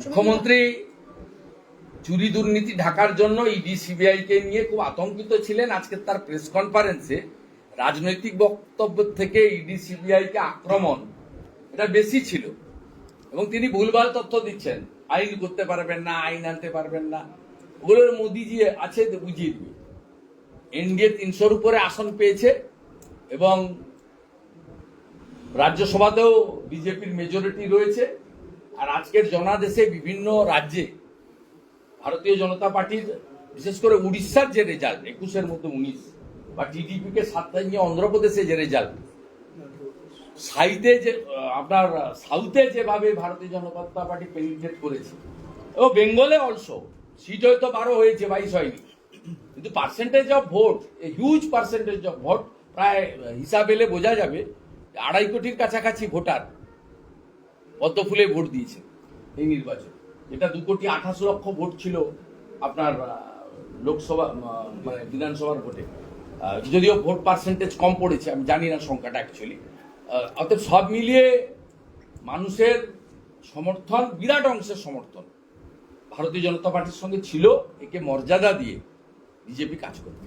মুখ্যমন্ত্রী চুরি দুর্নীতি ঢাকার জন্য ইডি সিবিআই কে নিয়ে খুব আতঙ্কিত ছিলেন আজকে তার প্রেস কনফারেন্সে। রাজনৈতিক বক্তব্য থেকে ইডি সিবিআই কে আক্রমণ, এটা বেশি ছিল। এবং তিনি ভুলভাল তথ্য দিচ্ছেন। আইন করতে পারবেন না, আইন আনতে পারবেন না। ওগুলো মোদিজি আছে বুঝিয়ে দিবে। এনডিএ তিনশোর উপরে আসন পেয়েছে এবং রাজ্যসভাতেও বিজেপির মেজরিটি রয়েছে। আর আজকের জনাদেশে বিভিন্ন রাজ্যে ভারতীয় জনতা পার্টির, বিশেষ করে উড়িষ্যার যে রেজাল্ট একুশের মধ্যে উনিশ, বা টিডিপি কে সাতটা নিয়ে অন্ধ্রপ্রদেশে যে রেজাল্ট সাইতে যে, আপনার সাউথে যেভাবে ভারতীয় জনতা পার্টি পেনিট্রেট করেছে, ও বেঙ্গলে অলসো সিট হয়তো বারো হয়েছে, বাইশ হয়নি, কিন্তু percentage of vote huge percentage of vote প্রায় হিসাব এলে বোঝা যাবে আড়াই কোটির কাছাকাছি ভোটার পদ্ম ফুলে ভোট দিয়েছে এই নির্বাচন। এটা দু কোটি আঠাশ লক্ষ ভোট ছিল আপনার লোকসভা মানে বিধানসভার ভোটে। যদিও ভোট পার্সেন্টেজ কম পড়েছে, আমি জানি না সংখ্যাটা অ্যাকচুয়ালি অর্থাৎ সব মিলিয়ে মানুষের সমর্থন, বিরাট অংশের সমর্থন ভারতীয় জনতা পার্টির সঙ্গে ছিল, একে মর্যাদা দিয়ে বিজেপি কাজ করবে